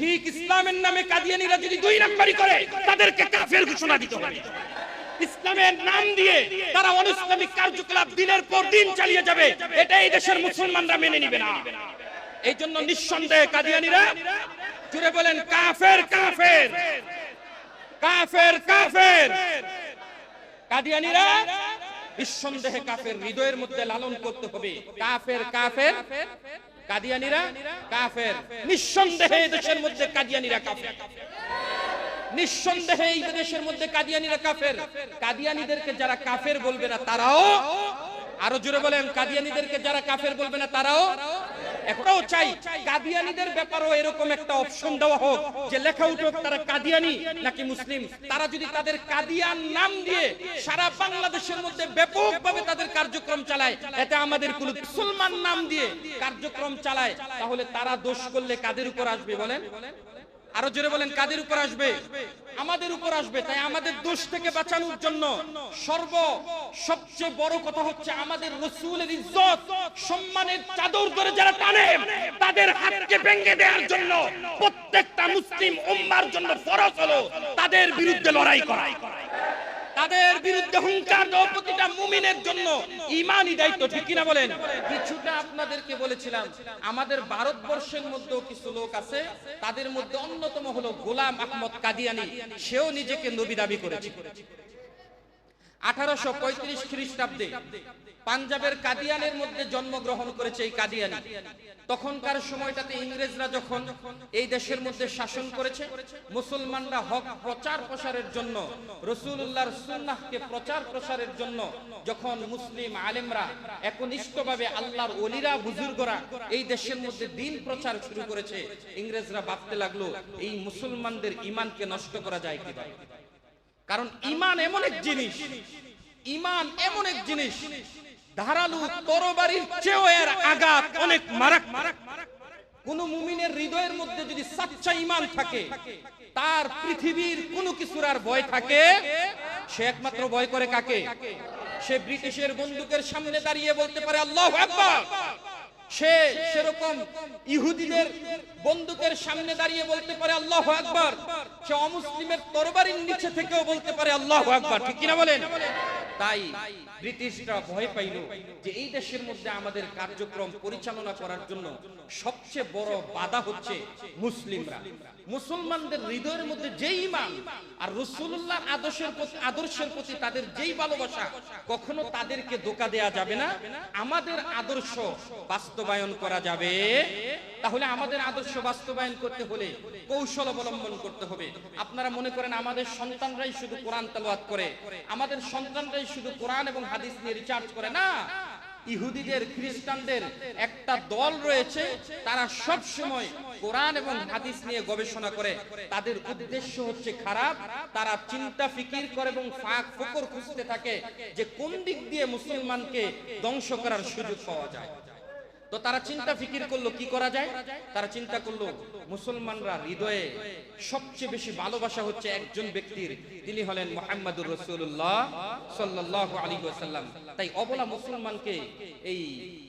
ঠিক ইসলামের নামে কাদিয়ানিরা যদি দুই নাম্বারি করে, তাদেরকে কাফের ঘোষণা দিতে হবে। ইসলামের নাম দিয়ে তারা অনিসলামিক কার্যকলাপ দিনের পর দিন চালিয়ে যাবে এটা এই দেশের মুসলমানরা মেনে নিবে না। এই জন্য নিঃসন্দেহে কাদিয়ানিরা জুড়ে বলেন, কাফের কাফের কাফের কাফের। কাদিয়ানিরা, নিঃসন্দেহে কাফের হৃদয়ের মধ্যে লালন করতে হবে। কাফের কাফের কাদিয়ানিরা কাফের। নিঃসন্দেহে এই দেশের মধ্যে কাদিয়ানিরা কাফের। নিঃসন্দেহে এই দেশের মধ্যে কাদিয়ানিরা কাফের। কাদিয়ানিদেরকে যারা কাফের বলবে না তারাও আরও জোরে বলেন কাদিয়ানিদেরকে যারা কাফের বলবে না তারাও এখনও চাই কাদিয়ানিদের ব্যাপারেও এরকম একটা অপশন দেওয়া হোক যে লেখা উঠুক তারা কাদিয়ানি নাকি মুসলিম। তারা যদি তাদের কাদিয়ান নাম দিয়ে সারা বাংলাদেশের মধ্যে ব্যাপকভাবে তাদের কার্যক্রম চালায়, এতে আমাদের কোন মুসলমান নাম দিয়ে কার্যক্রম চালায়, তাহলে তারা দোষ করলে কাদের উপর আসবে বলেন? আরও জোরে বলেন, কাদের উপর আসবে? আমাদের উপর আসবে, তাই আমাদের দোষ থেকে বাঁচানোর জন্য সর্ব সবচেয়ে বড় কথা হচ্ছে আমাদের রসুলের ইজ্জত, সম্মানের চাদর ধরে যারা টানে, তাদের হাতকে ভেঙে দেওয়ার জন্য প্রত্যেকটা মুসলিম উম্মার জন্য ফরজ হলো তাদের বিরুদ্ধে লড়াই করা। তাদের বিরুদ্ধে হুঙ্কার প্রতিটা মুমিনের জন্য ইমানই দায়িত্ব, ঠিক কিনা বলেন? কিছুটা আপনাদেরকে বলেছিলাম, আমাদের ভারতবর্ষের মধ্যেও কিছু লোক আছে, তাদের মধ্যে অন্যতম হলো গোলাম আহমদ কাদিয়ানি, সেও নিজেকে নবী দাবি করেছে। আঠারোশো পঁয়ত্রিশ খ্রিস্টাব্দে পাঞ্জাবের কাদিয়ানের মধ্যে জন্মগ্রহণ করেছে এই কাদিয়ানি। তখনকার সময়টাতে ইংরেজরা যখন এই দেশের মধ্যে শাসন করেছে, মুসলমানরা হক প্রচার প্রসারের জন্য রসুল্লাহর সুন্নাহকে প্রচার প্রসারের জন্য যখন মুসলিম আলেমরা একনিষ্ঠভাবে আল্লাহর অলিরা বুজুর্গরা এই দেশের মধ্যে দিন প্রচার শুরু করেছে, ইংরেজরা ভাবতে লাগল, এই মুসলমানদের ইমানকে নষ্ট করা যায় কারণ ইমান এমন এক জিনিস, ইমান এমন এক জিনিস, ধারালু তরবারির চেয়েও এর আঘাত অনেক মারাক কোন মুমিনের হৃদয়ের মধ্যে যদি সাচ্চা ইমান থাকে, তার পৃথিবীর কোন কিছুর আর ভয় থাকে, সে একমাত্র ভয় করে কাকে? সে ব্রিটিশের বন্দুকের সামনে দাঁড়িয়ে বলতে পারে, আল্লাহ আকবার! সে সেরকম ইহুদিদের বন্দুকের সামনে দাঁড়িয়ে বলতে পারে আল্লাহ আকবার। সে অমুসলিমের তরবারির নিচে থেকেও বলতে পারে আল্লাহ আকবার। ঠিক কিনা বলেন? তাই ব্রিটিশরা ভয় পাইল যে এই দেশের মধ্যে আমাদের কার্যক্রম পরিচালনা করার জন্য সবচেয়ে বড় বাধা হচ্ছে মুসলিমরা। মুসলমানদের হৃদয়ের মধ্যে যেই ইমান আর রসুল্লাহ আদর্শের প্রতি আদর্শের প্রতি তাদের যেই ভালোবাসা, কখনো তাদেরকে ধোকা দেয়া যাবে না। আমাদের আদর্শ বাস্তবায়ন করা যাবে। তাহলে আমাদের আদর্শ বাস্তবায়ন করতে হলে কৌশল অবলম্বন করতে হবে। আপনারা মনে করেন আমাদের সন্তানরাই শুধু কোরআন তালাওয়াত করে, আমাদের সন্তানরাই শুধু কোরআন এবং হাদিস নিয়ে রিচার্জ করে? না। ইহুদিদের, খ্রিস্টানদের একটা দল রয়েছে, তারা সব সময় কোরআন এবং হাদিস নিয়ে গবেষণা করে। তাদের উদ্দেশ্য হচ্ছে খারাপ, তারা চিন্তা ফিকির করে এবং ফাঁক ফকর খুঁজতে থাকে যে কোন দিক দিয়ে মুসলমানকে ধ্বংস করার সুযোগ পাওয়া যায়। তো তারা চিন্তা ফিকির করল, কি করা যায়? তারা চিন্তা করল, মুসলমানরা হৃদয়ে সবচেয়ে বেশি ভালোবাসা হচ্ছে একজন ব্যক্তির। তিনি হলেন মোহাম্মদুর রসুল্লাহ সাল্লাহ আলী সাল্লাম তাই অবলা মুসলমানকে এই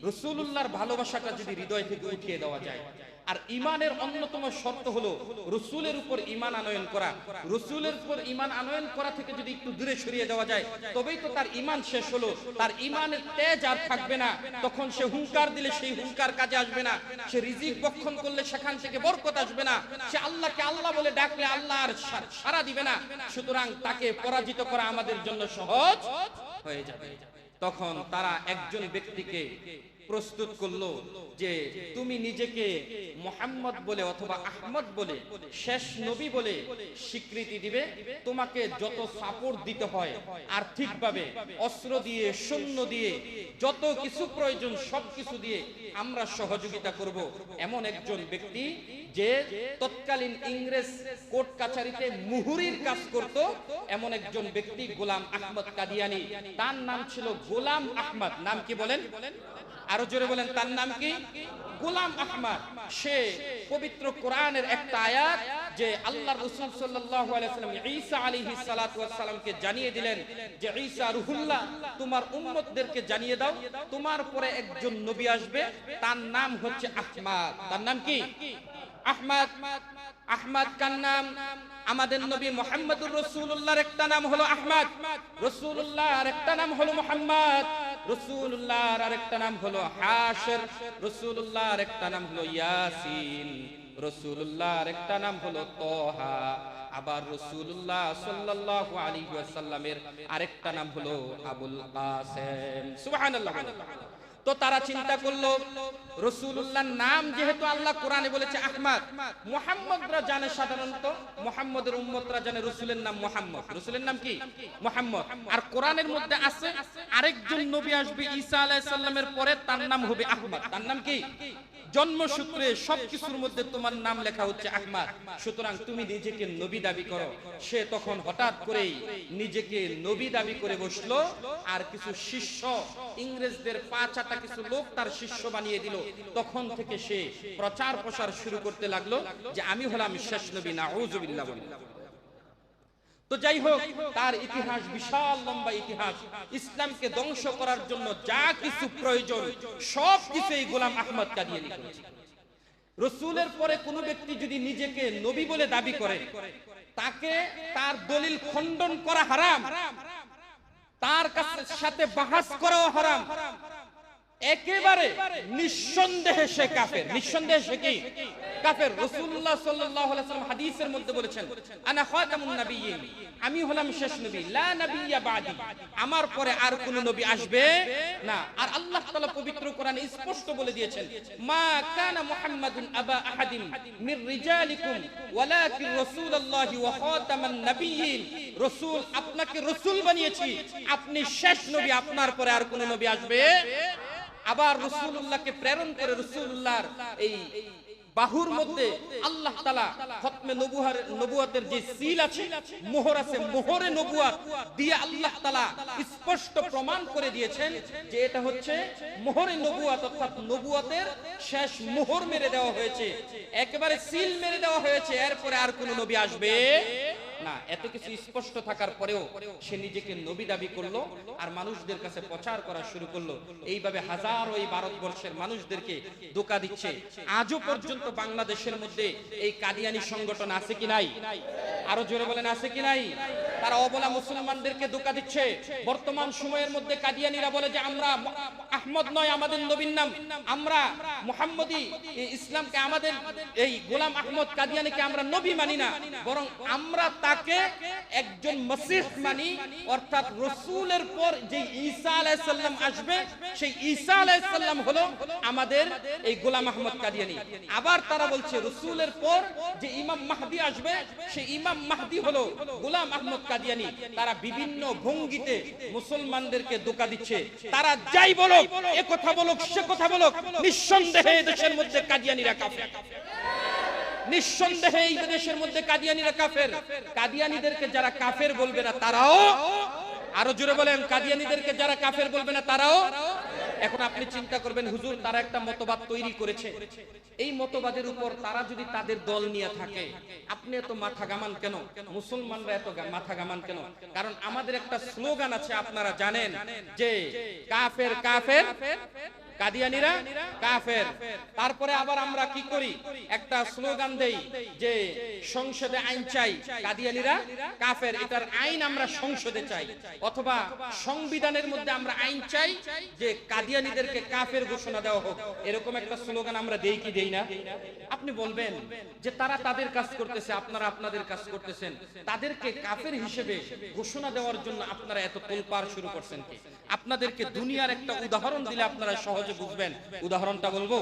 রসুল্লাহর ভালোবাসাটা যদি হৃদয় থেকে উঠিয়ে দেওয়া যায় আর ইমানের অন্যতম শর্ত হলো রসুলের উপর ইমান আনয়ন করা। রসুলের উপর ইমান আনয়ন করা থেকে যদি একটু দূরে সরিয়ে যাওয়া যায়, তবেই তো তার ইমান শেষ হলো। তার ইমানের তেজ আর থাকবে না। তখন সে হুঙ্কার দিলে সেই হুঙ্কার কাজে আসবে না। সে রিজিক বক্ষণ করলে সেখান থেকে বরকত আসবে না। সে আল্লাহকে আল্লাহ বলে ডাকলে আল্লাহ আর সা- সাড়া দিবে না। সুতরাং তাকে পরাজিত করা আমাদের জন্য সহজ হয়ে যাবে। তখন তারা একজন ব্যক্তিকে প্রস্তুত করল যে তুমি নিজেকে মোহাম্মদ বলে অথবা আহমদ বলে, শেষ নবী বলে স্বীকৃতি দিবে। তোমাকে যত সাপোর্ট দিতে হয় আর্থিকভাবে, অস্ত্র দিয়ে, সৈন্য দিয়ে, যত কিছু প্রয়োজন সব কিছু দিয়ে আমরা সহযোগিতা করব। এমন একজন ব্যক্তি যে তৎকালীন ইংরেজ কোর্ট কাছারিতে মুহুরির কাজ করত। এমন একজন ব্যক্তি গোলাম আহমদ কাদিয়ানি। তার নাম ছিল গোলাম আহমদ। নাম কি বলেন? আরও জোরে বলেন, তার নাম কি? গোলাম আহমদ। সে পবিত্র কোরআনের একটা আয়াত যে আল্লাহ রসুল সাল্লাল্লাহু আলাইহি সাল্লাম ঈসা আলাইহিস সালাতু ওয়াস জানিয়ে দিলেন যে, ঈসা রুহুল্লাহ, তোমার উম্মতদেরকে জানিয়ে দাও, তোমার পরে একজন নবী আসবে, তার নাম হচ্ছে আহমদ। তার নাম কি? আহমদ। আহমদ কার নাম? আমাদের নবী মোহাম্মদুর রসুল্লাহর একটা নাম হলো আহমদ। রসুল্লাহর একটা নাম হলো মোহাম্মদ। রসুল্লাহর আরেকটা নাম হলো হাসর রসুল্লাহর একটা নাম হলো ইয়াসিন রসুল্লাহর একটা নাম হলো তহা, আবার রসুল্লাহ সাল্লাল্লাহু আলাইহি ওয়াসাল্লামের আরেকটা নাম হলো আবুল কাসেম। সুবহানাল্লাহ তো তারা চিন্তা করল রসুল্লাহর নাম যেহেতু আল্লাহ কোরআনে বলেছে আহমদ, মোহাম্মদরা জানে সাধারণত, মোহাম্মদের উম্মতরা জানে রসুলের নাম মোহাম্মদ। রসুলের নাম কি? মোহাম্মদ। আর কোরআনের মধ্যে আছে, আরেকজন নবী আসবে ঈসা আলাইহিস সালামের পরে, তার নাম হবে আহমদ। তার নাম কি? জন্মসূত্রে সবকিছুর মধ্যে তোমার নাম লেখা হচ্ছে আহমদ। সুতরাং তুমি নিজেকে নবী দাবি করো। সে তখন হঠাৎ করেই নিজেকে নবী দাবি করে বসল। আর কিছু শিষ্য ইংরেজদের পাঁচ আটা কিছু লোক তার শিষ্য বানিয়ে দিল। তখন থেকে সে প্রচার প্রসার শুরু করতে লাগল যে আমি হলাম শেষ নবী না ওজবিল্লা তো যাই হোক, তার ইতিহাস বিশাল লম্বা ইতিহাস। ইসলামকে ধ্বংস করার জন্য যা কিছু প্রয়োজন, সব কিছু এই গোলাম আহমদ কাদিয়ানি করেছে রসুলের পরে কোন ব্যক্তি যদি নিজেকে নবী বলে দাবি করে, তাকে তার দলিল খণ্ডন করা হারাম, তার কাছে সাথে বাহাস করাও হারাম একেবারে নিঃসন্দেহে সে কাফের। নিঃসন্দেহে সে কি? কাফের। আলাইহি ওয়াসাল্লাম হাদিসের মধ্যে বলেছেন, আনা খাতামুন আমি হলাম শেষ নবী। লা বাদি। আমার পরে আর কোন নবী আসবে না। আর আল্লাহ তাআলা পবিত্র কোরআনে স্পষ্ট বলে দিয়েছেন, মা কানা মুহাম্মাদুন আবা আহাদিন মির রিজালিকুম, ওয়ালাকিন রাসূলুল্লাহি ওয়া খাতামান রাসূল, আপনাকে রাসূল বানিয়েছি। আপনি শেষ নবী, আপনার পরে আর কোন নবী আসবে আবার রসুল্লাহকে প্রেরণ করে রসুল্লাহর এই বাহুর মধ্যে আল্লাহ তালা খতমে নবুহার নবুয়াতের যে সিল আছে, মোহর আছে, মোহরে নবুয়াত দিয়ে আল্লাহ তালা স্পষ্ট প্রমাণ করে দিয়েছেন যে এটা হচ্ছে মোহরে নবুয়াত, অর্থাৎ নবুয়াতের শেষ মোহর মেরে দেওয়া হয়েছে। একেবারে সিল মেরে দেওয়া হয়েছে, এরপরে আর কোন নবী আসবে না, এত কিছু স্পষ্ট থাকার পরেও সে নিজেকে নবী দাবি করল আর মানুষদের কাছে প্রচার করা শুরু করল। এইভাবে হাজারো এই ভারতবর্ষের মানুষদেরকে ধোকা দিচ্ছে। আজও পর্যন্ত বাংলাদেশের মধ্যে এই কাদিয়ানি সংগঠন আছে কি নাই? আরও জোরে বলেন, আছে কি নাই? তারা অবলা মুসলমানদেরকে ধোকা দিচ্ছে। বর্তমান সময়ের মধ্যে কাদিয়ানিরা বলে যে, আমরা আহমদ নয়, আমাদের নবীর নাম। আমরা মুহাম্মদী ইসলামকে আমাদের, এই গোলাম আহমদ কাদিয়ানিকে আমরা নবী মানি না। বরং আমরা তাকে একজন মসিহ মানি। অর্থাৎ রসুলের পর যে ঈসা আলাইসাল্লাম আসবে, সেই ঈসা আলাইসাল্লাম হলো আমাদের এই গোলাম আহমদ কাদিয়ানি। আবার তারা বলছে, রসুলের পর যে ইমাম মাহদি আসবে, সেই ইমাম মাহদি হলো গোলাম আহমদ কাদিয়ানি তারা বিভিন্ন ভঙ্গিতে মুসলমানদেরকে ধোকা দিচ্ছে। তারা যাই বলো এ কথা বলুক, সে কথা বলুক, নিঃসন্দেহে দেশের মধ্যে কাদিয়ানিরা কাফের। নিঃসন্দেহে এই দেশের মধ্যে কাদিয়ানিরা কাফের। কাদিয়ানিদেরকে যারা কাফের বলবে না, তারাও আরও জোরে বলেন, কাদিয়ানিদেরকে যারা কাফের বলবে না, তারাও এখন আপনি চিন্তা করবেন, হুজুর, তারা একটা মতবাদ তৈরি করেছে। এই মতবাদের উপর তারা যদি তাদের দল নিয়ে থাকে, আপনি এত মাথা গামান কেন? মুসলমানরা এত মাথা গামান কেন? কারণ আমাদের একটা স্লোগান আছে, আপনারা জানেন যে কাফের কাফের কাদিয়ানিরা কাফের। তারপরে আবার আমরা কি করি? একটা স্লোগান দেই যে সংসদে আইন চাই, কাদিয়ানিরা কাফের। এটার আইন আমরা সংসদে চাই। অথবা সংবিধানের মধ্যে আমরা আইন চাই যে কাদিয়ানিদেরকে কাফের ঘোষণা দেওয়া হোক। এরকম একটা স্লোগান আমরা দেই কি দেই না? আপনি বলবেন যে তারা তাদের কাজ করতেছে, আপনারা আপনাদের কাজ করতেছেন। তাদেরকে কাফের হিসেবে ঘোষণা দেওয়ার জন্য আপনারা এত তোলপাড় শুরু করছেন কি? আপনাদেরকে দুনিয়ার একটা উদাহরণ দিলে আপনারা সহজে বুঝবেন। উদাহরণটা বলব।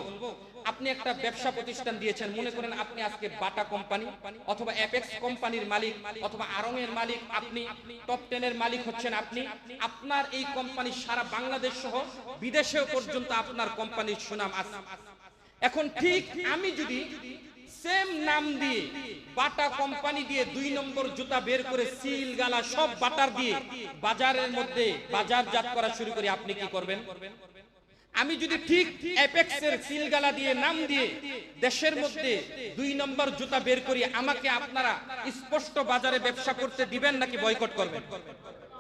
আপনি একটা ব্যবসা প্রতিষ্ঠান দিয়েছেন, মনে করেন আপনি আজকে বাটা কোম্পানি অথবা অ্যাপেক্স কোম্পানির মালিক অথবা আরং এর মালিক আপনি টপ টেনের মালিক হচ্ছেন আপনি। আপনার এই কোম্পানি সারা বাংলাদেশ সহ বিদেশেও পর্যন্ত আপনার কোম্পানির সুনাম আছে। এখন ঠিক আমি যদি সেম নাম দিয়ে বাটা কোম্পানি দিয়ে দুই নম্বর জুতা বের করে সিল, গালা সব বাটার দিয়ে বাজারের মধ্যে বাজারজাত করা শুরু করি, আপনি কি করবেন? আমি যদি ঠিক অ্যাপেক্সের সিলগালা দিয়ে নাম দিয়ে দেশের মধ্যে দুই নম্বর জুতা বের করি আমাকে আপনারা স্পষ্ট বাজারে ব্যবসা করতে দিবেন নাকি বয়কট করবেন?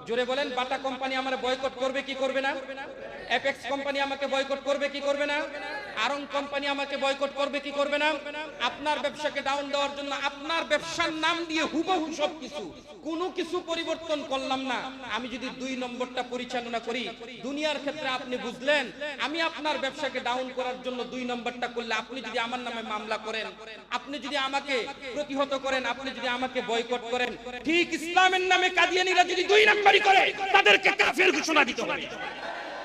জোরে বলেন, বাটা কোম্পানি আমার বয়কট করবে কি করবে না? অ্যাপেক্স কোম্পানি আমাকে বয়কট করবে কি করবে না? আরং কোম্পানি আমাকে বয়কট করবে কি করবে না? আপনার ব্যবসাকে ডাউন দেওয়ার জন্য আপনার ব্যবসার নাম দিয়ে হুবহু সব কিছু কোনো কিছু পরিবর্তন করলাম না। আমি যদি দুই নম্বরটা পরিচালনা করি, দুনিয়ার ক্ষেত্রে আপনি বুঝলেন, আমি আপনার ব্যবসাকে ডাউন করার জন্য দুই নম্বরটা করলে আপনি যদি আমার নামে মামলা করেন, আপনি যদি আমাকে প্রতিহত করেন, আপনি যদি আমাকে বয়কট করেন, ঠিক ইসলামের নামে কাদিয়ানিরা যদি দুই নম্বরই করে, তাদেরকে কাফের ঘোষণা দিতে হবে।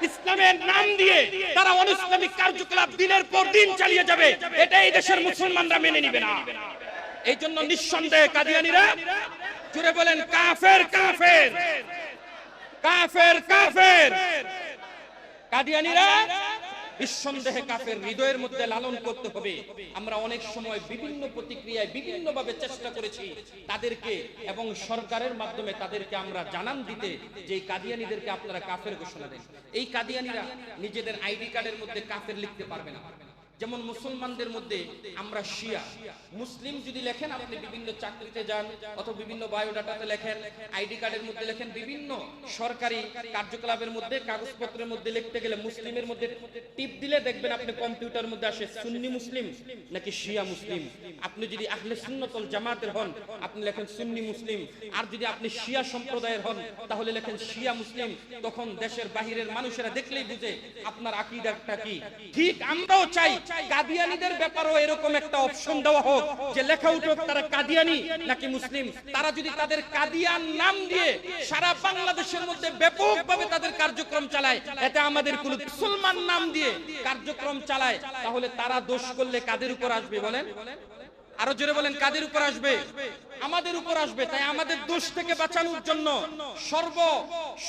ইসলামের নাম দিয়ে তারা অনুসলামিক কার্যকলাপ দিনের পর দিন চালিয়ে যাবে এটা এই দেশের মুসলমানরা মেনে নিবে না। এই জন্য নিঃসন্দেহে, কাদিয়ানিরা জুড়ে বলেন, কাফের কাফের কাফের কাফের। কাদিয়ানিরা নিঃসন্দেহে কাফের হৃদয়ের মধ্যে লালন করতে হবে। আমরা অনেক সময় বিভিন্ন প্রতিক্রিয়ায় বিভিন্ন ভাবে চেষ্টা করেছি তাদেরকে এবং সরকারের মাধ্যমে তাদেরকে আমরা জানান দিতে যে কাদিয়ানিদেরকে আপনারা কাফের ঘোষণা দেন। এই কাদিয়ানিরা নিজেদের আইডি কার্ডের মধ্যে কাফের লিখতে পারবে না। যেমন মুসলমানদের মধ্যে আমরা শিয়া। মুসলিম যদি লেখেন, আপনি বিভিন্ন চাকরিতে যান অথবা বিভিন্ন বায়োডাটাতে লেখেন, আইডি কার্ডের মধ্যে লেখেন, বিভিন্ন সরকারি কার্যকলাপের মধ্যে, কাগজপত্রের মধ্যে লিখতে গেলে মুসলিমের মধ্যে টিপ দিলে দেখবেন আপনি কম্পিউটার মধ্যে আসে সুন্নি মুসলিম নাকি শিয়া মুসলিম। আপনি যদি আহলে সুন্নতল জামাতের হন, আপনি লেখেন সুন্নি মুসলিম। আর যদি আপনি শিয়া সম্প্রদায়ের হন, তাহলে লেখেন শিয়া মুসলিম। তখন দেশের বাহিরের মানুষেরা দেখলেই বুঝে আপনার আকীদাটা কি। ঠিক আমরাও চাই কাদিয়ানিদের ব্যাপারেও এরকম একটা অপশন দেওয়া হোক, যে লেখা উঠুক তারা কাদিয়ানি নাকি মুসলিম। তারা যদি তাদের কাদিয়ান নাম দিয়ে সারা বাংলাদেশের মধ্যে ব্যাপকভাবে তাদের কার্যক্রম চালায়, এতে আমাদের কোন মুসলমান নাম দিয়ে কার্যক্রম চালায়, তাহলে তারা দোষ করলে কাদের উপর আসবে বলেন? আরও জোরে বলেন, কাদের উপর আসবে? আমাদের উপর আসবে। তাই আমাদের দোষ থেকে বাঁচানোর জন্য সর্ব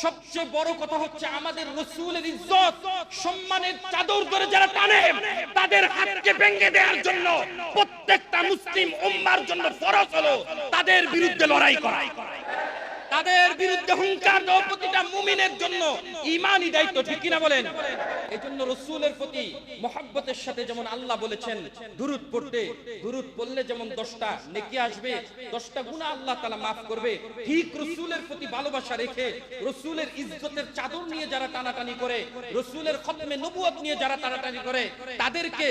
সবচেয়ে বড় কথা হচ্ছে আমাদের রসুলের ইজ্জত, সম্মানের চাদর ধরে যারা টানে, তাদের হাতকে ভেঙে দেওয়ার জন্য প্রত্যেকটা মুসলিম উম্মার জন্য ফরজ হলো তাদের বিরুদ্ধে লড়াই করা। তাদের বিরুদ্ধে হুঙ্কার দেওয়া প্রতিটা মুমিনের জন্য ইমানই দায়িত্ব, ঠিক কিনা বলেন? এই জন্য রসুলের প্রতি মহাব্বতের সাথে যেমন আল্লাহ বলেছেন, দুরুদ পড়তে, দুরুদ পড়লে যেমন দশটা নেকি আসবে, দশটা গুণা আল্লাহ তালা মাফ করবে। ঠিক রসুলের প্রতি ভালোবাসা রেখে রসুলের ইজ্জতের চাদর নিয়ে যারা টানাটানি করে, রসুলের খতমে নবুয়ত নিয়ে যারা টানাটানি করে, তাদেরকে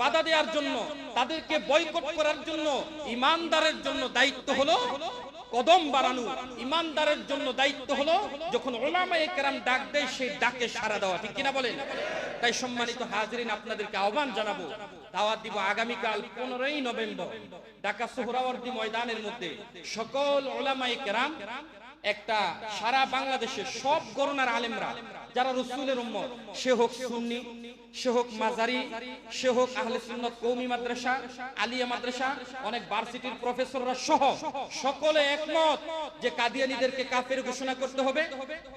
বাধা দেওয়ার জন্য, তাদেরকে বয়কট করার জন্য, ইমানদারের জন্য দায়িত্ব হলো কদম বাড়ানো ইমানদারের জন্য দায়িত্ব হলো যখন ওলামা একরাম ডাক দেয়, সেই ডাকে সাড়া দেওয়া। ঠিক কিনা বলেন? তাই সম্মানিত হাজরিন, আপনাদেরকে আহ্বান জানাব, দাওয়াত দিব আগামীকাল পনেরোই নভেম্বর, ঢাকা সোহরাওয়ার্দী ময়দানের মধ্যে। সকল ওলামা একরাম একটা সারা বাংলাদেশের সব গরনার আলেমরা, যারা রসুলের উম্মত, সে হোক সুন্নি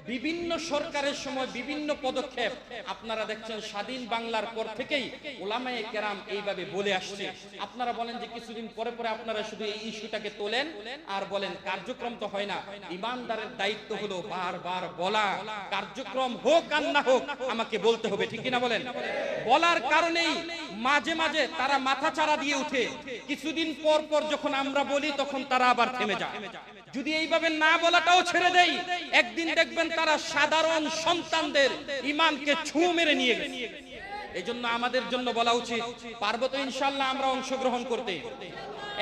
বিভিন্ন সরকারের সময় বিভিন্ন পদক্ষেপ আপনারা দেখছেন স্বাধীন বাংলার পর থেকেই ওলামায়ে কেরাম এইভাবে বলে আসছে। আপনারা বলেন যে কিছুদিন পরে পরে আপনারা শুধু এই ইস্যুটাকে তোলেন আর বলেন কার্যক্রম তো হয় না। ইমানদারের দায়িত্ব হলো বারবার বলা। কার্যক্রম হোক আর না হোক আমাকে বলতে হবে, ঠিক কিনা বলেন? বলার কারণেই মাঝে মাঝে তারা মাথা চারা দিয়ে উঠে। কিছুদিন পর পর যখন আমরা বলি, তখন তারা আবার থেমে যায়। যদি এইভাবে না বলাটাও ছেড়ে দেই, একদিন দেখবেন তারা সাধারণ সন্তানদের ইমানকে ছু মেরে নিয়ে গেছে। এই জন্য আমাদের জন্য বলা উচিত, পারব তো ইনশাল্লাহ আমরা অংশগ্রহণ করতে।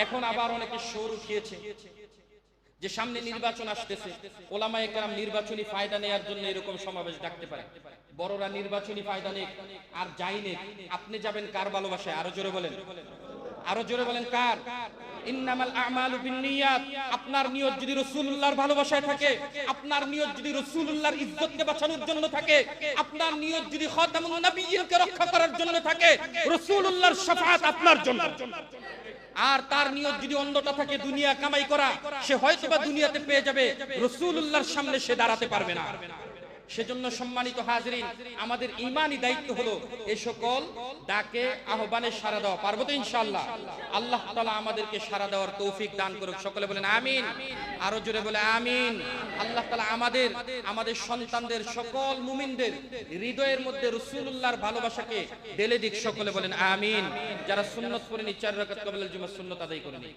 এখন আবার অনেকে সর উঠিয়েছে। যে সামনে নির্বাচন আসতেছে ওলামা একরাম নির্বাচনী ফায়দা নেয়ার জন্য এরকম সমাবেশ ডাকতে পারে। বড়রা নির্বাচনী ফায়দা নেক, আর যাই নেক, আপনি যাবেন কার ভালোবাসায়? আরও জোরে বলেন। আরও জোরে বলেন কার? ইন্নামাল আমালু আপনার নিয়ত যদি রাসূলুল্লাহর ভালোবাসায় থাকে, আপনার নিয়ত যদি রাসূলুল্লাহর ইজ্জতকে বাঁচানোর জন্য থাকে, আপনার নিয়ত যদি খাতামুন নবিয়্যিনকে রক্ষা করার জন্য থাকে, রাসূলুল্লাহর শাফাআত আপনার জন্য। আর তার নিয়ত যদি অন্ধটা থাকে দুনিয়া কামাই করা, সে হয়তো বা দুনিয়াতে পেয়ে যাবে। রসুল্লাহর সামনে সে দাঁড়াতে পারবে না। সেজন্য সম্মানিত হাজরিন, আমাদের ইমানই দায়িত্ব হলো এই সকল ডাকে, আহ্বানে সারা দেওয়া। পারব তো ইনশাল্লাহ আল্লাহ তালা আমাদেরকে সারা দেওয়ার তৌফিক দান করুক। সকলে বলেন আমিন। আরও জোরে বলে আমিন। আল্লাহ তালা আমাদের আমাদের সন্তানদের, সকল মুমিনদের হৃদয়ের মধ্যে রসুল্লাহর ভালোবাসাকে ঢেলে দিক। সকলে বলেন আমিন। যারা সুন্নত পড়েনি, চার রাকাত কবলের জন্য সুন্নত আদায় করেনি।